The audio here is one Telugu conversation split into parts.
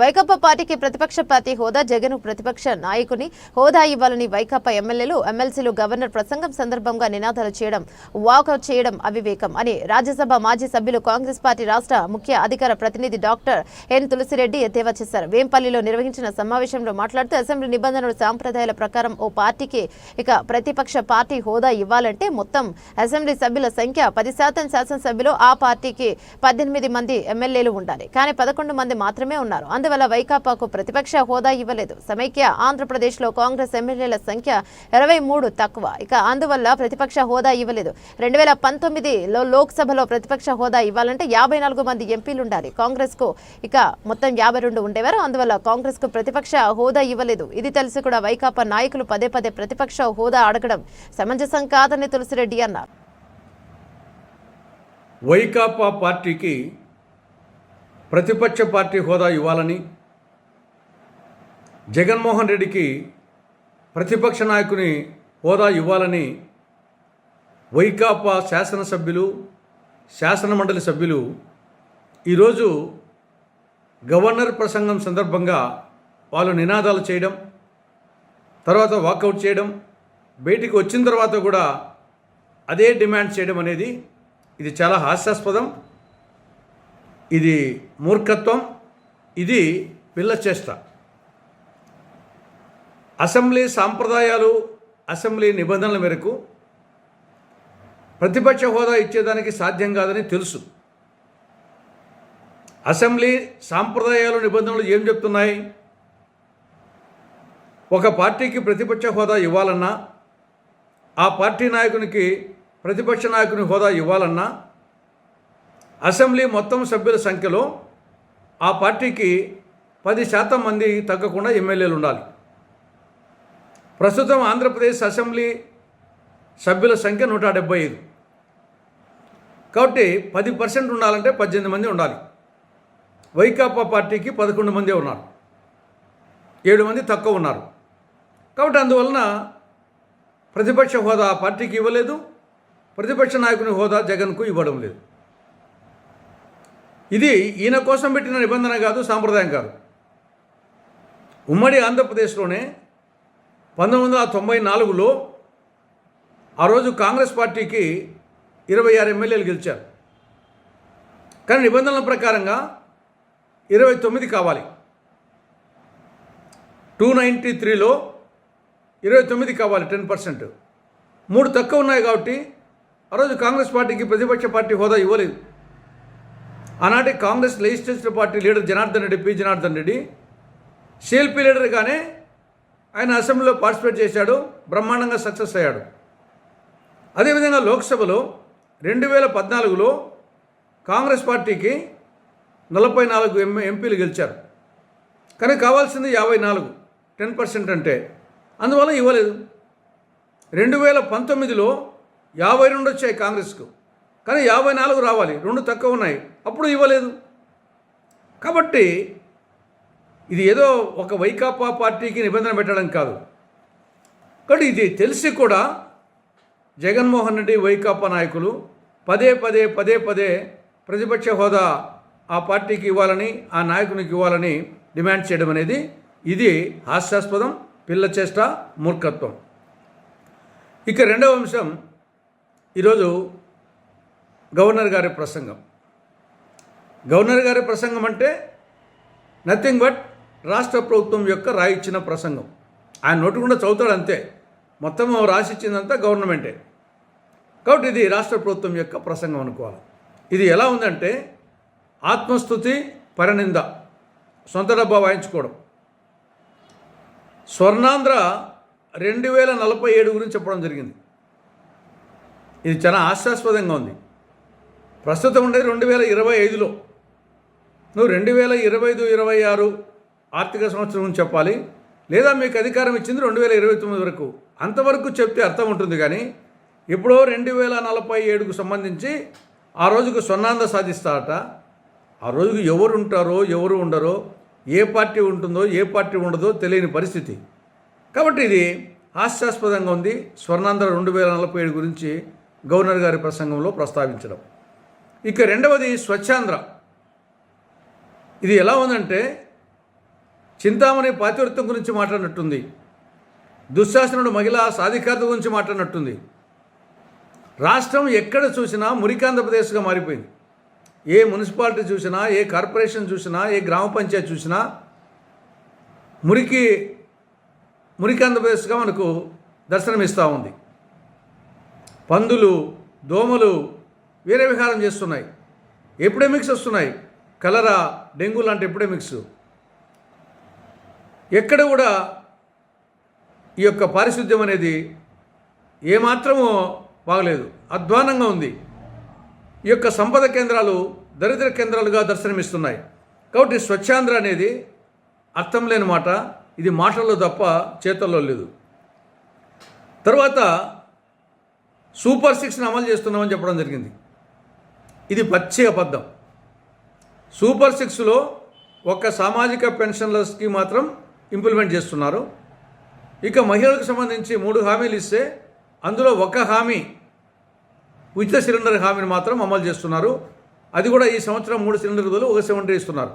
వైకాపా పార్టీకి ప్రతిపక్ష పార్టీ హోదా జగన్ ప్రతిపక్ష నాయకుని హోదా ఇవ్వాలని వైకాపా ఎమ్మెల్యేలు ఎమ్మెల్సీలు గవర్నర్ ప్రసంగం సందర్భంగా నినాదాలు చేయడం వాకౌట్ చేయడం అవివేకం అని రాజ్యసభ మాజీ సభ్యులు కాంగ్రెస్ పార్టీ రాష్ట్ర ముఖ్య అధికార ప్రతినిధి డాక్టర్ ఎన్ తులసిరెడ్డి ఎద్దేవా చేశారు. వేంపల్లిలో నిర్వహించిన సమావేశంలో మాట్లాడుతూ అసెంబ్లీ నిబంధనలు సాంప్రదాయాల ప్రకారం ఓ పార్టీకి ఇక ప్రతిపక్ష పార్టీ హోదా ఇవ్వాలంటే మొత్తం అసెంబ్లీ సభ్యుల సంఖ్య పది శాతం శాసనసభ్యులు ఆ పార్టీకి పద్దెనిమిది మంది ఎమ్మెల్యేలు ఉండాలి. కానీ పదకొండు మంది మాత్రమే ఉన్నారు. అందువల్ల వైకాపాకు ప్రతిపక్ష హోదా ఇవ్వలేదు. సమైక్య ఆంధ్రప్రదేశ్లో కాంగ్రెస్ ఎమ్మెల్యేల సంఖ్య ఇరవై మూడు తక్కువ. ఇక అందువల్ల ప్రతిపక్ష హోదా ఇవ్వలేదు. రెండు వేల పంతొమ్మిదిలో లోక్సభలో ప్రతిపక్ష హోదా ఇవ్వాలంటే యాభై నాలుగు మంది ఎంపీలు ఉండాలి. కాంగ్రెస్కు ఇక మొత్తం యాభై రెండు ఉండేవారు అందువల్ల కాంగ్రెస్కు ప్రతిపక్ష హోదా ఇవ్వలేదు. ఇది తెలిసి కూడా వైకాపా నాయకులు పదే పదే ప్రతిపక్ష హోదా అడగడం సమంజసం కాదని తులసిరెడ్డి అన్నారు. వైకాపా పార్టీకి ప్రతిపక్ష పార్టీ హోదా ఇవ్వాలని జగన్మోహన్ రెడ్డికి ప్రతిపక్ష నాయకుని హోదా ఇవ్వాలని వైకాపా శాసనసభ్యులు శాసనమండలి సభ్యులు ఈరోజు గవర్నర్ ప్రసంగం సందర్భంగా వాళ్ళు నినాదాలు చేయడం తర్వాత వాకౌట్ చేయడం బయటికి వచ్చిన తర్వాత కూడా అదే డిమాండ్ చేయడం అనేది ఇది చాలా హాస్యాస్పదం. ఇది మూర్ఖత్వం ఇది పిల్ల చేష్ట. అసెంబ్లీ సాంప్రదాయాలు అసెంబ్లీ నిబంధనల మేరకు ప్రతిపక్ష హోదా ఇచ్చేదానికి సాధ్యం కాదని తెలుసు. అసెంబ్లీ సాంప్రదాయాలు నిబంధనలు ఏం చెప్తున్నాయి? ఒక పార్టీకి ప్రతిపక్ష హోదా ఇవ్వాలన్నా ఆ పార్టీ నాయకునికి ప్రతిపక్ష నాయకుని హోదా ఇవ్వాలన్నా అసెంబ్లీ మొత్తం సభ్యుల సంఖ్యలో ఆ పార్టీకి పది శాతం మంది తగ్గకుండా ఎమ్మెల్యేలు ఉండాలి. ప్రస్తుతం ఆంధ్రప్రదేశ్ అసెంబ్లీ సభ్యుల సంఖ్య నూట డెబ్బై ఐదు. కాబట్టి పది పర్సెంట్ ఉండాలంటే పద్దెనిమిది మంది ఉండాలి. వైకాపా పార్టీకి పదకొండు మందే ఉన్నారు. ఏడు మంది తక్కువ ఉన్నారు. కాబట్టి అందువలన ప్రతిపక్ష హోదా ఆ పార్టీకి ఇవ్వలేదు. ప్రతిపక్ష నాయకుని హోదా జగన్కు ఇవ్వడం లేదు. ఇది ఈయన కోసం పెట్టిన నిబంధన కాదు సాంప్రదాయం కాదు. ఉమ్మడి ఆంధ్రప్రదేశ్లోనే పంతొమ్మిది వందల తొంభై నాలుగులో ఆ రోజు కాంగ్రెస్ పార్టీకి ఇరవై ఆరు ఎమ్మెల్యేలు గెలిచారు. కానీ నిబంధనల ప్రకారంగా ఇరవై తొమ్మిది కావాలి. టూ నైంటీ త్రీలో ఇరవై తొమ్మిది కావాలి టెన్ పర్సెంట్. మూడు తక్కువ ఉన్నాయి కాబట్టి ఆ రోజు కాంగ్రెస్ పార్టీకి ప్రతిపక్ష పార్టీ హోదా ఇవ్వలేదు. ఆనాటి Congress legislative party leader Janardhan Reddy P. Janardhan Reddy. CLP లీడర్గానే ఆయన అసెంబ్లీలో పార్టిసిపేట్ చేశాడు బ్రహ్మాండంగా సక్సెస్ అయ్యాడు. అదేవిధంగా లోక్సభలో రెండు వేల పద్నాలుగులో కాంగ్రెస్ పార్టీకి నలభై నాలుగు ఎం ఎంపీలు గెలిచారు. కానీ కావాల్సింది యాభై నాలుగు టెన్ పర్సెంట్ అంటే. అందువల్ల ఇవ్వలేదు. రెండు వేల పంతొమ్మిదిలో యాభై రెండు వచ్చాయి కాంగ్రెస్కు. కానీ యాభై నాలుగు రావాలి రెండు తక్కువ ఉన్నాయి అప్పుడు ఇవ్వలేదు. కాబట్టి ఇది ఏదో ఒక వైకాపా పార్టీకి నిబంధన పెట్టడం కాదు. కానీ ఇది తెలిసి కూడా జగన్మోహన్ రెడ్డి వైకాపా నాయకులు పదే పదే పదే పదే ప్రతిపక్ష హోదా ఆ పార్టీకి ఇవ్వాలని ఆ నాయకునికి ఇవ్వాలని డిమాండ్ చేయడం అనేది ఇది హాస్యాస్పదం పిల్ల చేష్ట మూర్ఖత్వం. ఇక రెండవ అంశం ఈరోజు గవర్నర్ గారి ప్రసంగం. గవర్నర్ గారి ప్రసంగం అంటే నథింగ్ బట్ రాష్ట్ర ప్రభుత్వం యొక్క రాయిచ్చిన ప్రసంగం. ఆయన నోటుకుండా చదువుతాడు అంతే. మొత్తం రాసిచ్చిందంతా గవర్నమెంటే. కాబట్టి ఇది రాష్ట్ర ప్రభుత్వం యొక్క ప్రసంగం అనుకోవాలి. ఇది ఎలా ఉందంటే ఆత్మస్థుతి పరనింద. సొంత డబ్బా వాయించుకోవడం. స్వర్ణాంధ్ర రెండు వేల నలభై ఏడు గురించి చెప్పడం జరిగింది. ఇది చాలా ఆశాస్పదంగా ఉంది. ప్రస్తుతం ఉండేది రెండు వేల ఇరవై ఐదులో. నువ్వు రెండు వేల ఇరవై ఐదు ఇరవై ఆరు ఆర్థిక సంవత్సరం చెప్పాలి. లేదా మీకు అధికారం ఇచ్చింది రెండు వేల ఇరవై తొమ్మిది వరకు. అంతవరకు చెప్తే అర్థం ఉంటుంది కానీ ఎప్పుడో రెండు వేల నలభై ఏడుకు సంబంధించి ఆ రోజుకు స్వర్ణాంద సాధిస్తారట. ఆ రోజుకు ఎవరు ఉంటారో ఎవరు ఉండరో ఏ పార్టీ ఉంటుందో ఏ పార్టీ ఉండదో తెలియని పరిస్థితి. కాబట్టి ఇది హాస్యాస్పదంగా ఉంది. స్వర్ణాంధ్ర రెండు వేల నలభై ఏడు గురించి గవర్నర్ గారి ప్రసంగంలో ప్రస్తావించడం. ఇక రెండవది స్వచ్ఛాంధ్ర. ఇది ఎలా ఉందంటే చింతామణి పాతివృత్తం గురించి మాట్లాడినట్టుంది. దుశ్శాసనుడు మహిళా సాధికారత గురించి మాట్లాడినట్టుంది. రాష్ట్రం ఎక్కడ చూసినా మురికాంధ్రప్రదేశ్గా మారిపోయింది. ఏ మున్సిపాలిటీ చూసినా ఏ కార్పొరేషన్ చూసినా ఏ గ్రామ పంచాయతీ చూసినా మురికి మురికి ఆంధ్రప్రదేశ్గా మనకు దర్శనమిస్తూ ఉంది. పందులు దోమలు వేరే విహారం చేస్తున్నాయి. ఎపిడెమిక్స్ వస్తున్నాయి? కలరా డెంగ్యూ లాంటి ఎపిడెమిక్స్ ఎక్కడ కూడా ఈ యొక్క పారిశుద్ధ్యం అనేది ఏమాత్రమూ బాగలేదు. అధ్వానంగా ఉంది. ఈ యొక్క సంపద కేంద్రాలు దరిద్ర కేంద్రాలుగా దర్శనమిస్తున్నాయి. కాబట్టి స్వచ్ఛాంధ్ర అనేది అర్థం లేని మాట. ఇది మాటల్లో తప్ప చేతల్లో లేదు. తర్వాత సూపర్ సిక్స్ని అమలు చేస్తున్నామని చెప్పడం జరిగింది. ఇది పచ్చి అబద్ధం సూపర్ సిక్స్లో ఒక్క సామాజిక పెన్షన్ల స్కీమ్ మాత్రం ఇంప్లిమెంట్ చేస్తున్నారు. ఇక మహిళలకు సంబంధించి మూడు హామీలు ఇస్తే అందులో ఒక హామీ ఉచిత సిలిండర్ హామీని మాత్రం అమలు చేస్తున్నారు. అది కూడా ఈ సంవత్సరం మూడు సిలిండర్ బదులు ఒక సిలిండర్ ఇస్తున్నారు.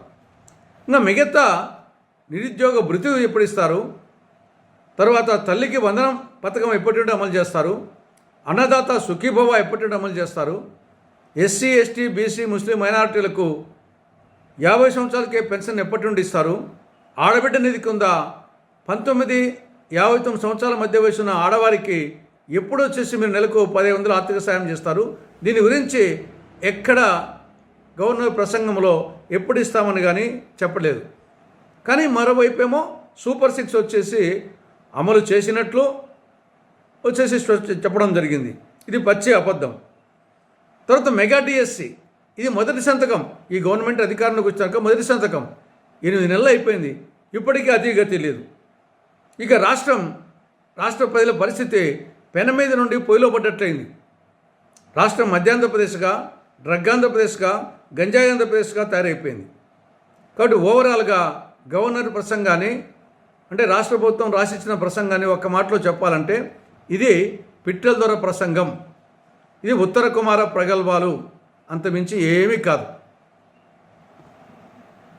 ఇంకా మిగతా నిరుద్యోగ భృతి ఎప్పుడు ఇస్తారు? తర్వాత తల్లికి వందనం పథకం ఎప్పటి నుండి అమలు చేస్తారు? అన్నదాత సుఖీభవ ఎప్పటి నుండి అమలు చేస్తారు? ఎస్సీ ఎస్టీ బీసీ ముస్లిం మైనారిటీలకు యాభై సంవత్సరాలకే పెన్షన్ ఎప్పటి నుండి ఇస్తారు? ఆడబిడ్డ నిధి కింద పంతొమ్మిది యాభై తొమ్మిది సంవత్సరాల మధ్య వయసున్న ఆడవారికి ఎప్పుడు వచ్చేసి మీరు నెలకు పదిహేను వందలు ఆర్థిక సాయం చేస్తారు? దీని గురించి ఎక్కడ గవర్నర్ ప్రసంగంలో ఎప్పుడు ఇస్తామని కానీ చెప్పలేదు. కానీ మరోవైపేమో సూపర్ సిక్స్ వచ్చేసి అమలు చేసినట్లు వచ్చేసి చెప్పడం జరిగింది. ఇది పచ్చి అబద్ధం. తర్వాత మెగా డిఎస్సి ఇది మొదటి సంతకం. ఈ గవర్నమెంట్ అధికారంలోకి వచ్చాక మొదటి సంతకం. ఎనిమిది నెలలు అయిపోయింది. ఇప్పటికీ అతి గతి లేదు. ఇక రాష్ట్రం రాష్ట్ర ప్రజల పరిస్థితి పెన మీద నుండి పొయ్యిలో పడ్డట్లయింది. రాష్ట్రం మధ్యాంధ్రప్రదేశ్గా డ్రగ్ ఆంధ్రప్రదేశ్గా గంజాయి ఆంధ్రప్రదేశ్గా తయారైపోయింది. కాబట్టి ఓవరాల్గా గవర్నర్ ప్రసంగాన్ని అంటే రాష్ట్ర ప్రభుత్వం రాసిచ్చిన ప్రసంగాన్ని ఒక్క మాటలో చెప్పాలంటే ఇది పిట్టల దొర ప్రసంగం. ఇది ఉత్తర కుమార ప్రగల్భాలు అంతమించి ఏమీ కాదు.